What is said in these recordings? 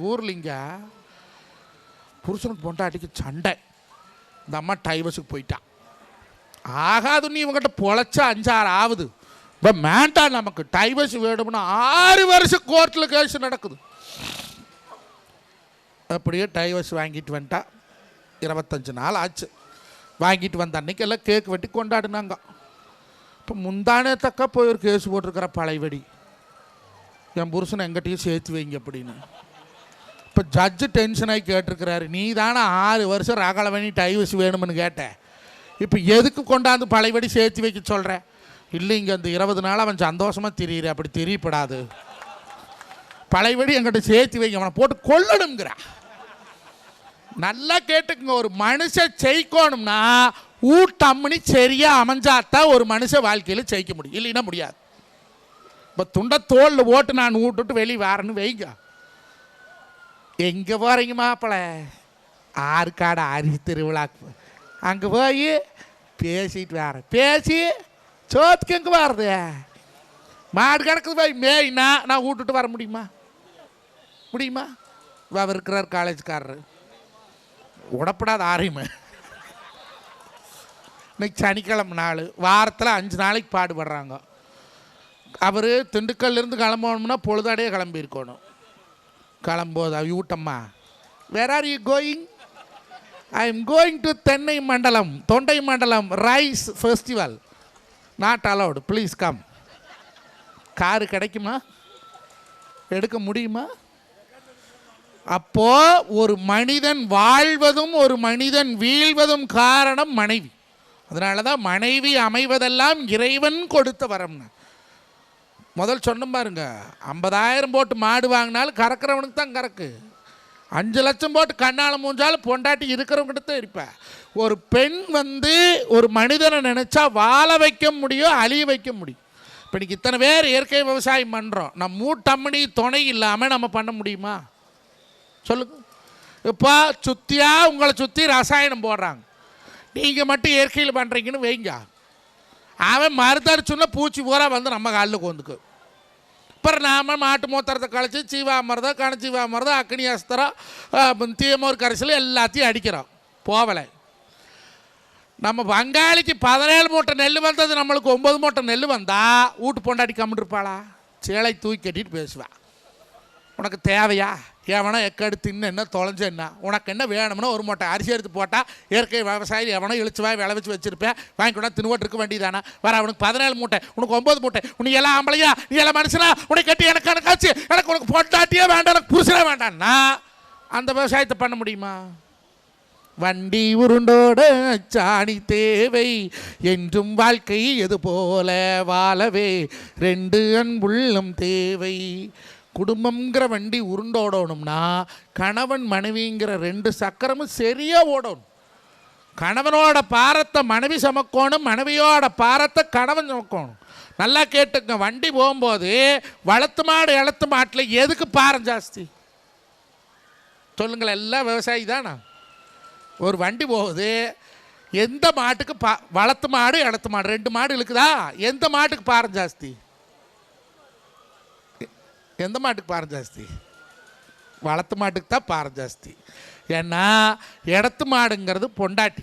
ஊர்லிங்க புருஷனுக்கு பொண்டாட்டிக்கு சண்டை. இந்த அம்மா டைவர்ஸுக்கு போயிட்டான் ஆகாது நீ இவங்கிட்ட பொழைச்சா அஞ்சாறு ஆகுது. இப்போ மேண்டா நமக்கு. டைவர்ஸ் வேணும்னா ஆறு வருஷம் கோர்ட்டில் கேஸ் நடக்குது. அப்படியே டைவர்ஸ் வாங்கிட்டு வந்துட்டா. இருபத்தஞ்சு நாள் ஆச்சு. வாங்கிட்டு வந்த அன்னைக்கு எல்லாம் கேக் வெட்டி கொண்டாடினாங்க. இப்போ முந்தானே தக்க போய் ஒரு கேஸ் போட்டிருக்கிற பழையபடி. என் புருஷனை எங்கிட்டையும் சேர்த்து வைங்க அப்படின்னு. இப்போ ஜட்ஜு டென்ஷன் ஆகி கேட்டிருக்கிறாரு. நீ தானே ஆறு வருஷம் ரகலவணி டைவர்ஸ் வேணும்னு கேட்டேன் இப்போ எதுக்கு கொண்டாந்து பழையபடி சேர்த்து வைக்க சொல்கிற இல்லைங்க அந்த இருபது நாள் அவன் சந்தோஷமாக தெரியுற. அப்படி தெரியப்படாது. பழையபடி என்கிட்ட சேர்த்து வைங்க. அவனை போட்டு கொல்லணுங்கிற நல்லா கேட்டுக்குங்க. ஒரு மனுஷன் ஜெயிக்கணும்னா ஊட்டம்னி சரியாக அமைஞ்சாத்தான் ஒரு மனுஷ வாழ்க்கையில் ஜெயிக்க முடியும். இல்லைன்னா முடியாது. இப்போ துண்டை தோளில் ஓட்டு நான் ஊட்டுட்டு வெளியே வரேன்னு வைங்க. எங்கே போகிறீங்க மாப்பிள்ள ஆற்காடு அரிசி திருவிழாக்கு அங்கே போய் பேசிட்டு வரேன். பேசி சோத்துக்கு எங்கே வர்றது மாடு கிடக்குது போய் மேய்னா நான் விட்டுட்டு வர முடியுமா? முடியுமா? அவர் இருக்கிறார் காலேஜ்காரர். உடப்படாத ஆரியம். இன்னைக்கு சனிக்கிழமை நாள். வாரத்தில் அஞ்சு நாளைக்கு பாடுபடுறாங்க. அவர் திண்டுக்கல்லேருந்து கிளம்பணும்னா பொழுதாடையே கிளம்பியிருக்கணும். கிளம்போதா யூட்டம்மா where are you going I am going to தென்னை மண்டலம் Thondai Mandalam rice festival not allowed please come car கிடைக்குமா? எடுக்க முடியுமா? அப்போ ஒரு மனிதன் வாழ்வதும் ஒரு மனிதன் வீழ்வதும் காரணம் மனைவி. அதனால தான் மனைவி அமைவதெல்லாம் இறைவன் கொடுத்த வரம்னா. முதல் சொன்ன பாருங்க ஐம்பதாயிரம் போட்டு மாடு வாங்கினாலும் கறக்கிறவனுக்கு தான் கறக்கு. அஞ்சு லட்சம் போட்டு கண்ணால் மூஞ்சாலும் பொண்டாட்டி இருக்கிறவங்கிட்ட தான் இருப்பேன் ஒரு பெண் வந்து ஒரு மனிதனை நினச்சா வாழ வைக்க முடியும் அழிய வைக்க முடியும். இப்போ இன்றைக்கி இத்தனை பேர் இயற்கை விவசாயம் பண்ணுறோம் நம்ம மூட்டம்மணி துணை இல்லாமல் நம்ம பண்ண முடியுமா? சொல்லுங்க. இப்போ சுற்றியாக உங்களை சுற்றி ரசாயனம் போடுறாங்க. நீங்கள் மட்டும் இயற்கையில் பண்ணுறீங்கன்னு வைங்க. அவன் மருந்தடிச்சுன்னா பூச்சி பூரா வந்து நம்ம காலில் கோந்துக்கு அப்புறம் நாம் மாட்டு மூத்திரத்தை கழிச்சு சீவாமரதம் கணச்சீவாமரதம் அக்னி அஸ்திரம் தீமோர் கரைசல் எல்லாத்தையும் அடிக்கிறோம். போகலை நம்ம பங்காளிக்கு பதினேழு மூட்டை நெல் வந்தது நம்மளுக்கு ஒம்பது மூட்டை நெல் வந்தால் வீட்டு பொண்டாட்டி கம்மிட்டு இருப்பாளா? சேலை தூக்கி கட்டிட்டு பேசுவாள் உனக்கு தேவையா? எவனோ எக்கடு தின்னு என்ன தொலைஞ்ச என்ன? உனக்கு என்ன வேணும்னா ஒரு மூட்டை அரிசி எடுத்து போட்டால் இயற்கை விவசாயி எவனோ இழிச்சு வாய் விளைவிச்சு வச்சிருப்பேன். வாங்கிக்கூட கொண்டா இருக்க வேண்டியதானா வர அவனுக்கு பதினேழு மூட்டை உனக்கு ஒம்பது மூட்டை. உனக்கு எல்லாம் ஆம்பளையா நீ எல்லாம் மனுஷனா? உனக்கு கட்டி எனக்கு எனக்காச்சு எனக்கு உனக்கு பொட்டாட்டியே வேண்டாம் எனக்கு புருஷனே வேண்டாம்னா அந்த விவசாயத்தை பண்ண முடியுமா? வண்டி உருண்டோட சாணி தேவை. என்றும் வாழ்க்கை எது போல வாழவே? ரெண்டு அன்புள்ளம் தேவை. குடும்பங்கிற வண்டி உருண்டோடணும்னா கணவன் மனைவிங்கிற ரெண்டு சக்கரமும் சரியாக ஓடணும். கணவனோட பாரத்தை மனைவி சமக்கணும் மனைவியோட பாரத்தை கணவன் சமக்கணும். நல்லா கேட்டுங்க வண்டி போகும்போது வளர்த்து மாடு இளத்து மாட்டில் எதுக்கு பாரம் ஜாஸ்தி? சொல்லுங்கள் எல்லாம் விவசாயி தானா? ஒரு வண்டி போகுது எந்த மாட்டுக்கு பா வளர்த்து மாடு இளத்து மாடு ரெண்டு மாடு இருக்குதா எந்த மாட்டுக்கு பாரம் ஜாஸ்தி? எந்த மாட்டுக்கு பாரம் ஜாஸ்தி? வளர்த்து மாட்டுக்கு தான் பாரம் ஜாஸ்தி. ஏன்னா இடத்து மாடுங்கிறது பொண்டாட்டி.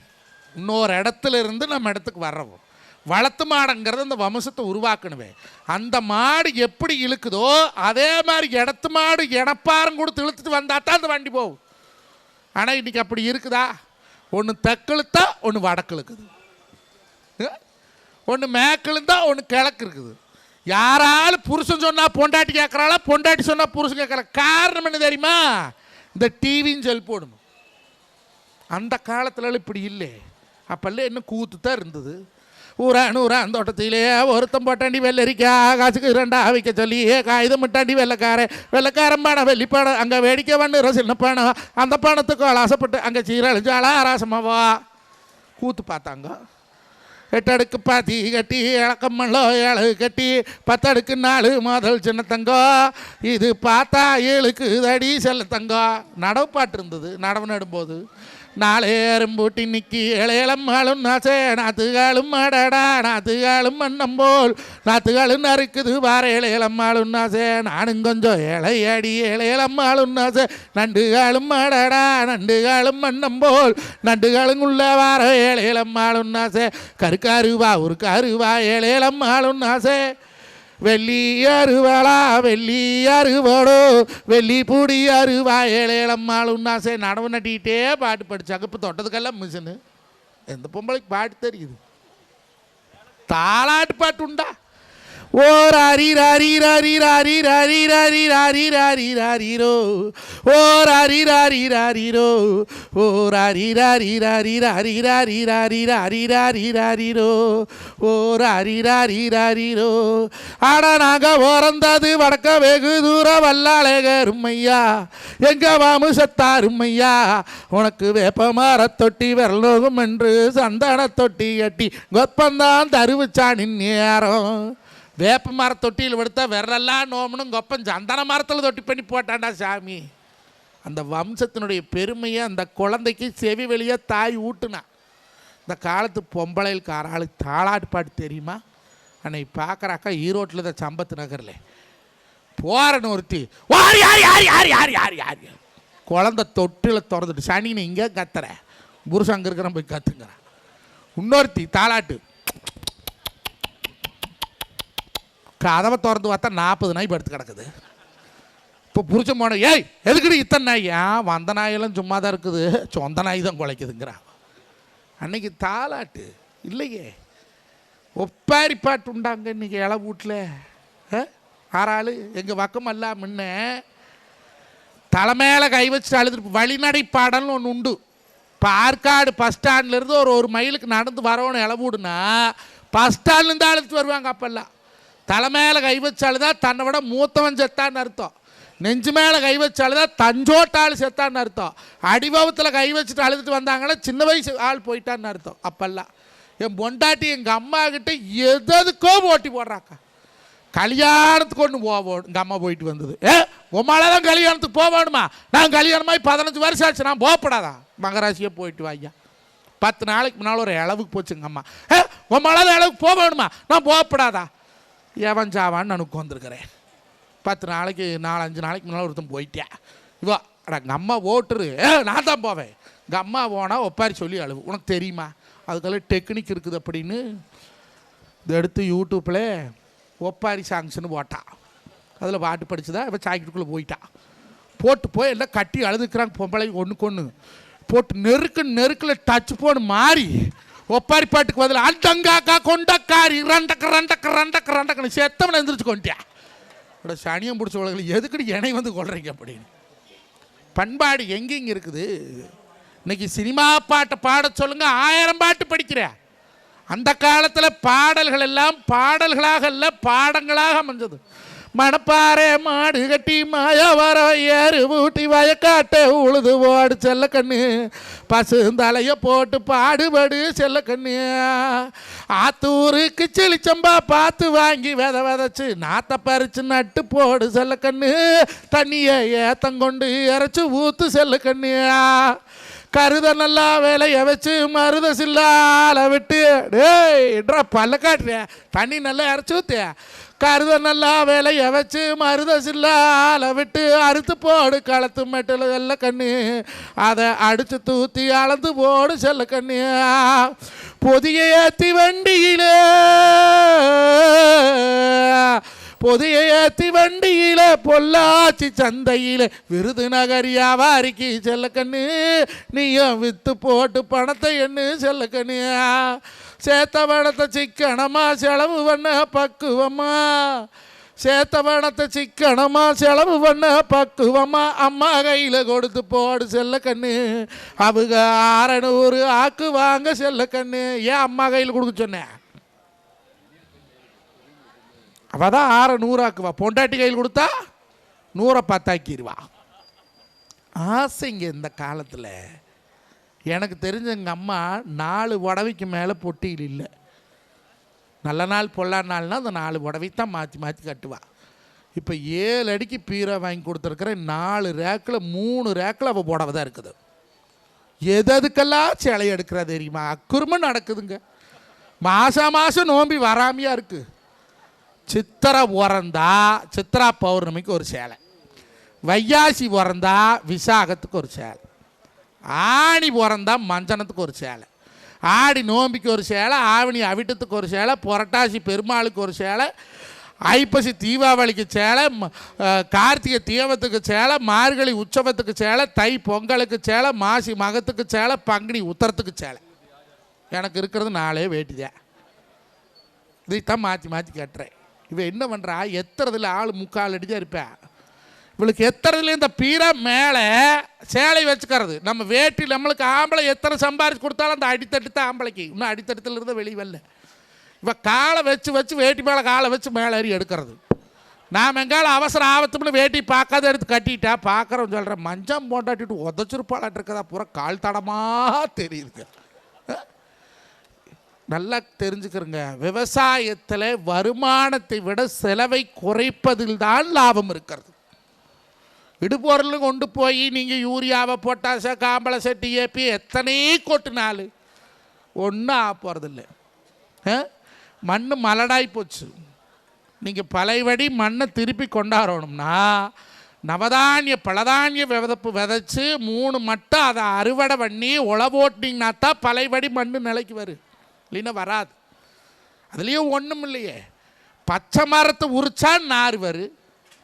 இன்னொரு இடத்துல இருந்து நம்ம இடத்துக்கு வர்றோம் வளர்த்து மாடுங்கிறது அந்த வம்சத்தை உருவாக்கணுமே அந்த மாடு எப்படி இழுக்குதோ அதே மாதிரி இடத்து மாடு இனப்பாரம் கொடுத்து இழுத்துட்டு வந்தால் தான் அந்த வண்டி போகும். ஆனால் இன்னைக்கு அப்படி இருக்குதா? ஒன்று தெற்கெழுத்தா ஒன்று வடக்கு இழுக்குது ஒன்று மேற்கெழுந்தா ஒன்று கிழக்கு இருக்குது யாராலும் புருஷன் சொன்னால் பொண்டாட்டி கேட்குறாளா பொண்டாட்டி சொன்னால் புருஷன் கேட்குறா காரணம் என்ன தெரியுமா? இந்த டிவின்னு செல்போனும் அந்த காலத்துல இப்படி இல்லை. அப்போல்லாம் இன்னும் கூத்து தான் இருந்தது. ஊரா நூறா அந்த தோட்டத்திலே ஒருத்தன் போட்டாண்டி வெள்ளரிக்கா காசுக்கு ரெண்டா வைக்க சொல்லி காகிதம் மிட்டாண்டி வெள்ளக்காரன். வெள்ளக்காரன் பணம் வெள்ளி பணம் அங்கே வேடிக்கை பண்ணுற சின்ன பணம் அந்த பணத்துக்கு ஆசைப்பட்டு அங்கே சீரழிஞ்சாளா ஆராசமாவா? கூத்து பார்த்தாங்க. எட்டடுக்கு பாத்தி கட்டி இளக்கம்மல்லோ ஏழு கட்டி பத்தடுக்கு நாலு முதல் சின்ன தங்கம் இது பார்த்தா ஏழுக்கு தடி செல்ல தங்கம் நடவு பாட்டு இருந்தது நடவு நடும்போது. நாளேறும் பூட்டி நிக்கி இளையளம்மாளும் நாசே நாத்துகாலும் மாடடா நாத்துகாலும் மன்னம் போல். நாத்துகாலும் நறுக்குது பாரு இளையளம்மாளும் நாசே நானும் கொஞ்சம் இளையடி இளையளம்மாளும் நாசே. நண்டுகாலும் மாடடா நண்டுகாலும் மன்னம் போல். நண்டுகாலும் உள்ள வார இளையளம்மாளும் நாசே. கருக்காருவா ஒரு கருவா இளையளம்மாளும் நாசே. வெள்ளி அருவாளா வெள்ளி அருவாடோ வெள்ளி பூடி அருவா ஏழேழம்மாள் சரி நடவு நட்டிக்கிட்டே பாட்டு படித்தாங்க இப்போ தொட்டதுக்கெல்லாம் மிஷினு. எந்த பொம்பளைக்கு பாட்டு தெரியுது? தாளாட்டு பாட்டு உண்டா? ஓ ராரி ராரி ராரி ராரி ராரி ராரி ராரி ராரி ரோ ஓ ராரி ராரி ரோ ஓ ராரி ராரி ராரி ராரி ராரி ராரி ராரி ராரி ரோ ஓ ராரி ராரி ரோ ஆட நாங்க ஓரந்தது வடக்க வெகு தூர வல்லாளேகருமையா எங்க வாமுசத்தாருமையா உனக்கு வேப்ப தொட்டி விரலோகம் என்று சந்தன தொட்டி கட்டி கொப்பந்தான் தருவிச்சானின் நேரம் வேப்ப மர தொட்டியில் விடுத்தா விரலெல்லாம் நோமனும் கொப்பம் சந்தன மரத்தில் தொட்டி பண்ணி போட்டாண்டா சாமி. அந்த வம்சத்தினுடைய பெருமையை அந்த குழந்தைக்கு செவி வெளியே தாய் ஊட்டுனா. இந்த காலத்து பொம்பளையில் காராளுக்கு தாளாட்டு பாட்டு தெரியுமா? அன்னைக்கு பார்க்குறாக்கா ஈரோட்டில் தான் சம்பத்து நகரில். போகிறன்னு ஒருத்தி யார் யார் யார் யார் யார் யார் யார்? குழந்தை தொட்டில் திறந்துட்டு சனின்னு இங்கே கத்துற. புருஷன் அங்கே இருக்கிற போய் கத்துங்கிறான். இன்னொருத்தி தாளாட்டு கதவை திறந்து பார்த்தா நாற்பது நாய் படுத்து கிடக்குது. இப்போ புரிச்ச போன ஏய் எதுக்குடி இத்தனை நாய் ஏன் வந்த நாயெல்லாம் சும்மா தான் இருக்குது. சொந்த நாய் தான் குலைக்குதுங்கிறா அன்னைக்கு தாலாட்டு. இல்லையே. ஒப்பாரி பாட்டு உண்டாங்க இன்னைக்கு இள வீட்டில். ஆறாள் எங்கள் பக்கம் எல்லாம் முன்ன தலைமையில கை வச்சுட்டு அழுது வழிநடை பாடல்னு ஒன்று உண்டு. இப்போ ஆற்காடு பஸ் ஸ்டாண்ட்லேருந்து ஒரு ஒரு மைலுக்கு நடந்து வரவனு இளவூடுனா பஸ் ஸ்டாண்ட்லேருந்து அழுத்துட்டு வருவாங்க அப்போல்லாம். தலை மேலே கை வச்சு தன்னை விட மூத்தவன் செத்தான்னு அர்த்தம். நெஞ்சு மேலே கை வச்சு தஞ்சோட்ட ஆள் செத்தான்னு அர்த்தம். அடிபவத்தில் கை வச்சுட்டு அழுதுட்டு வந்தாங்கன்னா சின்ன வயசு ஆள் போயிட்டான்னு அர்த்தம். அப்போல்லாம். என் பொண்டாட்டி எங்கள் அம்மா கிட்ட எதுக்கோ போட்டி போடுறாக்கா. கல்யாணத்துக்கு ஒன்று போவோம் எங்கள் அம்மா போயிட்டு வந்தது. ஏ உமால தான் கல்யாணத்துக்கு போகணுமா நான் கல்யாணமாகி பதினஞ்சு வருஷம் ஆச்சு நான் போகப்படாதா? மகராசியே போயிட்டு வாய்யா. பத்து நாளைக்கு முன்னால் ஒரு இளவுக்கு போச்சு எங்கள் அம்மா. ஏ உமால தான் இளவுக்கு போகணுமா நான் போகப்படாதா? எவன் ஜாவான்னு நான் உட்காந்துருக்கிறேன் பத்து நாளைக்கு நாலஞ்சு நாளைக்கு முன்னால் ஒருத்தன் போயிட்டியா இவா அடா எங்கள் அம்மா ஓட்டுரு. ஏ நான் தான் போவேன். எங்கள் அம்மா போனால் ஒப்பாரி சொல்லி அழுவு. உனக்கு தெரியுமா? அதுக்கெல்லாம் டெக்னிக் இருக்குது அப்படின்னு. இதை எடுத்து யூடியூப்பில் ஒப்பாரி சாங்ஸ்னு போட்டான் அதில் பாட்டு படிச்சுதான் இப்போ சாக்கெட்டுக்குள்ளே போயிட்டான் போட்டு போய் எல்லாம் கட்டி அழுதுக்கிறாங்க பொம்பளை ஒன்று கொன்று போட்டு நெருக்கு நெருக்கில் டச் ஃபோன் மாறி ஒப்பாரி பாட்டுக்கு பதில் அண்டங்காக்கா கொண்டக்காரி ரண்டக்க ரண்டக்க ரண்டக்க ரண்டக்கன்னு செத்தவனை எந்திரிச்சு கொண்டியா அட சனியம் பிடிச்ச உலகில் எதுக்குன்னு இணை வந்து கொள்றீங்க அப்படின்னு. பண்பாடு எங்கெங்க இருக்குது? இன்னைக்கு சினிமா பாட்டை பாட சொல்லுங்க ஆயிரம் பாட்டு படிக்கிற அந்த காலத்தில் பாடல்கள் எல்லாம் பாடல்களாக இல்லை பாடங்களாக அமைஞ்சது. மணப்பாறை மாடு கட்டி மாயவர ஏறு ஊட்டி வயக்காட்டை உழுது ஓடு செல்ல கண்ணு பசுந்தலைய போட்டு பாடுபடு செல்ல கண்ணு ஆத்தூருக்கு செளிச்சம்பா பார்த்து வாங்கி வித விதைச்சு நாத்த பறிச்சு நட்டு போடு செல்ல கண்ணு தண்ணியை ஏத்தங்கொண்டு இறைச்சி ஊத்து செல்ல கண்ணியா கருத நல்லா வேலைய வச்சு மருத சில்லால விட்டு டேய் பல்ல காட்டுறிய தண்ணி நல்லா இறச்சி ஊத்தியா கருத நல்லா வேலையை வச்சு மருத சில்லால விட்டு அறுத்து போடு களத்து மெட்டில் செல்ல கண்ணு. அதை அடித்து தூத்தி அளந்து போடு செல்ல கண்ணு. பொதிய ஏற்றி வண்டியிலே பொதிய ஏத்தி வண்டியில பொள்ளாச்சி சந்தையில விருதுநகர் வியாபாரிக்கு செல்ல கண்ணு நீயும் வித்து போட்டு பணத்தை எண்ணு செல்ல சேத்த பணத்தை சிக்கனமா செலவு பண்ண பக்குவமா? சேத்த பணத்தை சிக்கனமா செலவு பண்ண பக்குவமா? அம்மா கையில் கொடுத்து போடு செல்ல கண்ணு. அவங்க ஆறநூறு ஆக்கு வாங்க செல்ல கண்ணு. ஏன் அம்மா கையில் கொடுக்க சொன்னேன்? அவள் தான் ஆறை நூறாக்குவா. பொண்டாட்டி கையில் கொடுத்தா நூறை பத்தாக்கிடுவா ஆசைங்க இந்த காலத்தில். எனக்கு தெரிஞ்ச எங்கள் அம்மா நாலு உடவைக்கு மேலே பொட்டியில் இல்லை. நல்ல நாள் பொல்லா நாள்னா அந்த நாலு உடவை தான் மாற்றி மாற்றி கட்டுவா. இப்போ ஏழு அடிக்கு பீரோ வாங்கி கொடுத்துருக்குற நாலு ரேக்கில் மூணு ரேக்கில் அவள் புடவை தான் இருக்குது. எது அதுக்கெல்லாம் சிலை எடுக்கிறா தெரியுமா? அக்குருமை நடக்குதுங்க. மாதம் மாதம் நோம்பி வராமையாக இருக்குது சித்திரை உறந்தா சித்ரா பௌர்ணமிக்கு ஒரு சேலை. வையாசி உறந்தா விசாகத்துக்கு ஒரு சேலை. ஆணி பிறந்தா மஞ்சனத்துக்கு ஒரு சேலை. ஆடி நோம்பிக்கு ஒரு சேலை ஆவணி அவிட்டத்துக்கு ஒரு சேலை புரட்டாசி பெருமாளுக்கு ஒரு சேலை ஐப்பசி தீபாவளிக்கு சேலை கார்த்திகை தீபத்துக்கு சேலை மார்கழி உற்சவத்துக்கு சேலை தை பொங்கலுக்கு சேலை மாசி மகத்துக்கு சேலை பங்குனி உத்தரத்துக்கு சேலை. எனக்கு இருக்கிறது நாளே வேட்டிதான். இதைத்தான் மாற்றி மாற்றி கட்டுறேன். இவன் என்ன பண்ணுறா எத்துறதுல ஆள் முக்கால் அடிச்சா இருப்பேன் இவளுக்கு எத்துறதுல இந்த பீரை மேலே சேலை வச்சுக்கிறது. நம்ம வேட்டி நம்மளுக்கு ஆம்பளை எத்தனை சம்பாரிச்சு கொடுத்தாலும் அந்த அடித்தட்டு தான் ஆம்பளைக்கு. இன்னும் அடித்தட்டுல இருந்து வெளியே வரல. இவன் காலை வச்சு வச்சு வேட்டி மேலே காலை வச்சு மேலே ஏறி எடுக்கிறது. நாம் எங்கால அவசரம் ஆபத்தும்னு வேட்டி பார்க்காத எடுத்து கட்டிட்டா பார்க்குறோம் சொல்கிறேன் மஞ்சம் போட்டாட்டிட்டு உதச்சிருப்பாளாட்டு இருக்கதா? பூரா கால் தடமாக தெரியுது. நல்லா தெரிஞ்சுக்கிறங்க. விவசாயத்தில் வருமானத்தை விட செலவை குறைப்பதில் தான் லாபம் இருக்கிறது. இடுபொருள் கொண்டு போய் நீங்கள் யூரியாவை பொட்டாச காம்பளை செட்டி ஏப்பி எத்தனை கொட்டினாலும் ஒன்றும் ஆக போகிறதில்ல மண் மலடாய் போச்சு. நீங்கள் பழையபடி மண்ணை திருப்பி கொண்டாடணும்னா நவதானிய பலதானிய விதப்பு விதைச்சி மூணு மட்டும் அதை அறுவடை பண்ணி உழவோட்டினீங்கன்னா தான் பழையபடி மண் நிலைக்கு வரும். இல்லைன்னா வராது. அதுலேயும் ஒன்றும் இல்லையே. பச்சை மரத்தை உரிச்சா நார் வரும்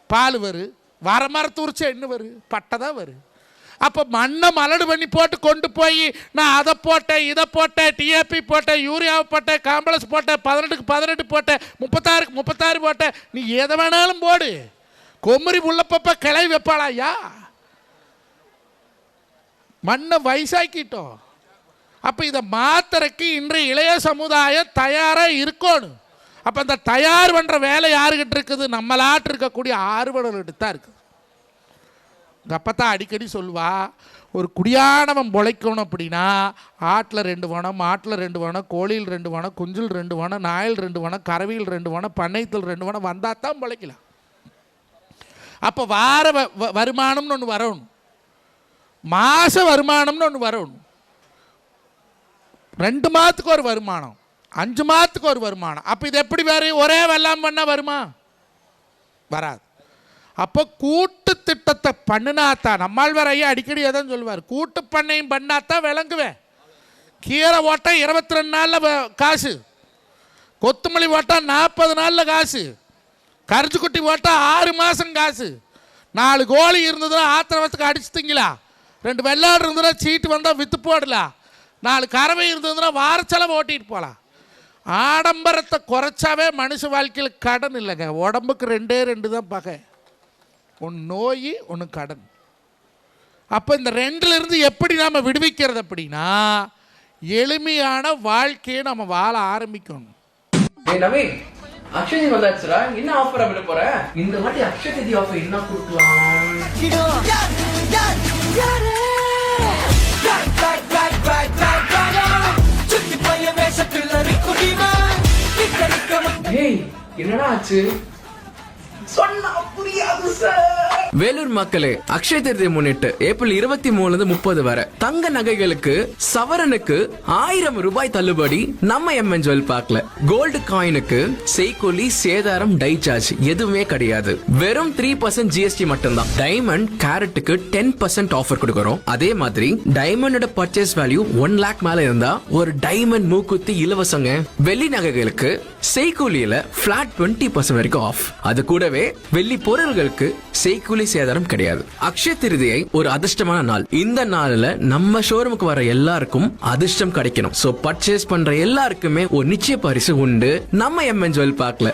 பால் வரும் வர மரத்தை உரிச்சா என்ன வரும் பட்டை தான் வரும் அப்போ மண்ணை மலடு பண்ணி போட்டு கொண்டு போய் நான் அதை போட்டேன் இதை போட்டேன் டிஏபி போட்டேன் யூரியாவை போட்டேன் காம்ப்ளெக்ஸ் போட்டேன் பதினெட்டுக்கு பதினெட்டு போட்டேன் முப்பத்தாறுக்கு முப்பத்தாறு போட்டேன். நீ எதை வேணாலும் போடு. கொம்மரி உள்ளப்பப்ப கிளை வைப்பாளா ஐயா மண்ணை வயசாக்கிட்டோம். அப்போ இதை மாத்துறதுக்கு இன்றைய இளைய சமுதாயம் தயாராக இருக்கணும். அப்போ அந்த தயார் பண்ணுற வேலை யாருக்கிட்ட இருக்குது? நம்மளாட்டு இருக்கக்கூடிய ஆர்வலர்கிட்ட தான் இருக்குது. எங்கள் அப்பா தான் அடிக்கடி சொல்லுவா ஒரு குடியானவன் பொழைக்கணும் அப்படின்னா ஆட்டில் ரெண்டு வனம் மாட்டில் ரெண்டு வனம் கோழியில் ரெண்டு வனம் குஞ்சில் ரெண்டு வனம் நாயில் ரெண்டு வனம் கறவையில் ரெண்டு வனம் பண்ணையத்தில் ரெண்டு வனம் வந்தால் தான் பிழைக்கலாம். அப்போ வார வ- வ- வருமானம்னு ஒன்று வரணும். மாத வருமானம்னு ஒன்று வரணும். ரெண்டு மாதத்துக்கு ஒரு வருமானம் அஞ்சு மாதத்துக்கு ஒரு வருமானம். அப்போ இது எப்படி வேறு? ஒரே வெள்ளாமை பண்ணால் வருமா? வராது. அப்போ கூட்டு திட்டத்தை பண்ணினாத்தான் நம்மாழ்வார் ஐயா அடிக்கடி எதான் சொல்லுவார் கூட்டு பண்ணையும் பண்ணாதான் விளங்குவேன். கீரை ஓட்டம் இருபத்தி ரெண்டு நாளில் காசு. கொத்துமல்லி ஓட்டா நாற்பது நாளில் காசு. கரிச்சுக்குட்டி ஓட்டா ஆறு மாதம் காசு. நாலு கோழி இருந்ததுன்னா ஆத்திரவத்துக்கு அடிச்சுட்டிங்களா? ரெண்டு வெள்ளாடு இருந்ததுன்னா சீட்டு வந்தால் விற்று போடலாம் நாலு கறவை இருந்ததுன்னா வார செலவு ஓட்டிட்டு போகலாம் ஆடம்பரத்தை குறைச்சாவே மனுஷ வாழ்க்கையில் கடன் இல்லைங்க. உடம்புக்கு ரெண்டே ரெண்டு தான் பகை. ஒன்று நோய் ஒன்று கடன். அப்போ இந்த ரெண்டுல இருந்து எப்படி நாம் விடுவிக்கிறது அப்படின்னா எளிமையான வாழ்க்கையை நம்ம வாழ ஆரம்பிக்கணும். அக்ஷய் வந்தாச்சுடா. என்ன ஆஃபர் போற? இந்த வாட்டி அக்ஷய் திதி ஆஃபர் என்ன கொடுக்கலாம்? என்னடா ஆச்சு? சொன்னா புரியாது சார் வேலூர் மக்களே அக்ஷய திருதியை முன்னிட்டு ஏப்ரல் இருபத்தி மூணுல இருந்து முப்பது வரை தங்க நகைகளுக்கு சவரனுக்கு ஆயிரம் ரூபாய் தள்ளுபடி நம்ம எம்என் ஜுவல் பார்க்கல கோல்டு காயினுக்கு செய்கூலி சேதாரம் டை சார்ஜ் எதுவுமே கிடையாது. வெறும் த்ரீ பர்சன்ட் ஜிஎஸ்டி மட்டும்தான். டைமண்ட் கேரட்டுக்கு டென் பர்சன்ட் ஆஃபர் கொடுக்குறோம். அதே மாதிரி டைமண்டோட பர்ச்சேஸ் வேல்யூ ஒன் லேக் மேல இருந்தா ஒரு டைமண்ட் மூக்குத்தி இலவசங்க வெள்ளி நகைகளுக்கு செய்கூலியில பிளாட் டுவெண்ட்டி பர்சன்ட் வரைக்கும் ஆஃப் அது கூடவே வெள்ளி பொருள்களுக்கு செய்கூலி சேதாரம் கிடையாது. அக்ஷய திருதியை ஒரு அதிர்ஷ்டமான நாள். இந்த நாள்ல நம்ம ஷோரூமுக்கு வர எல்லாருக்கும் அதிர்ஷ்டம் கிடைக்கணும். சோ பர்ச்சேஸ் பண்ற எல்லாருக்குமே ஒரு நிச்சய பரிசு உண்டு. நம்ம எம்என் ஜுவல் பார்க்கல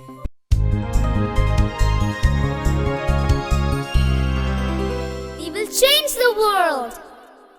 will change the